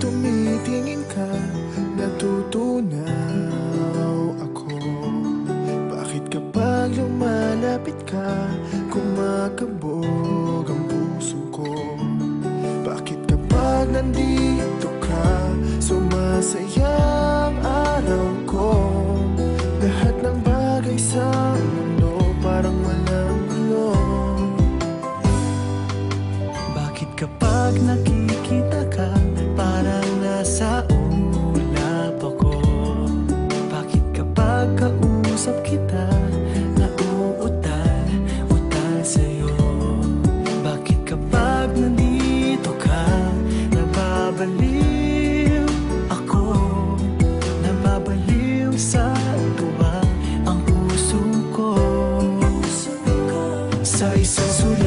tumitingin ka Natutunaw ako. Bakit kapag lumalapit ka Kumakabog ang puso ko? Bakit kapag nandito ka Sumasaya ang araw ko? Lahat ng bagay sa mundo Parang walang gulo Bakit kapag nakikita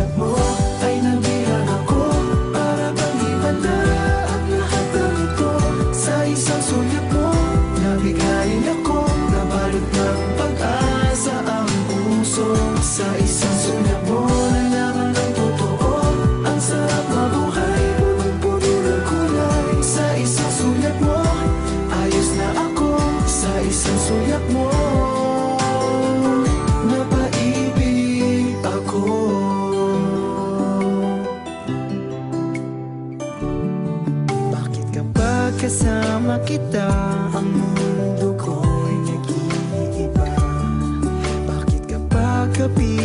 isang kasama kita Ang mundo ko'y nag-iiba. Bakit kapag kapiling kita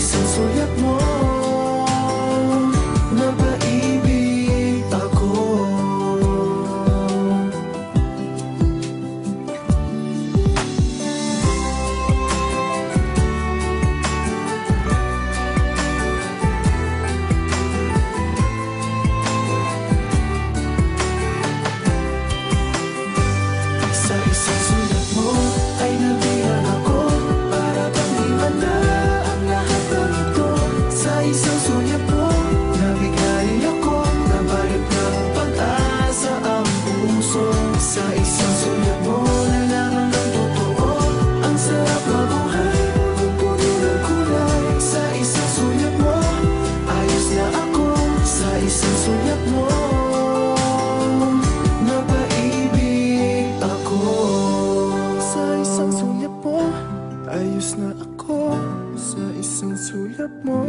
是神一爱。mo Ayos na ako sa isang sulap mo.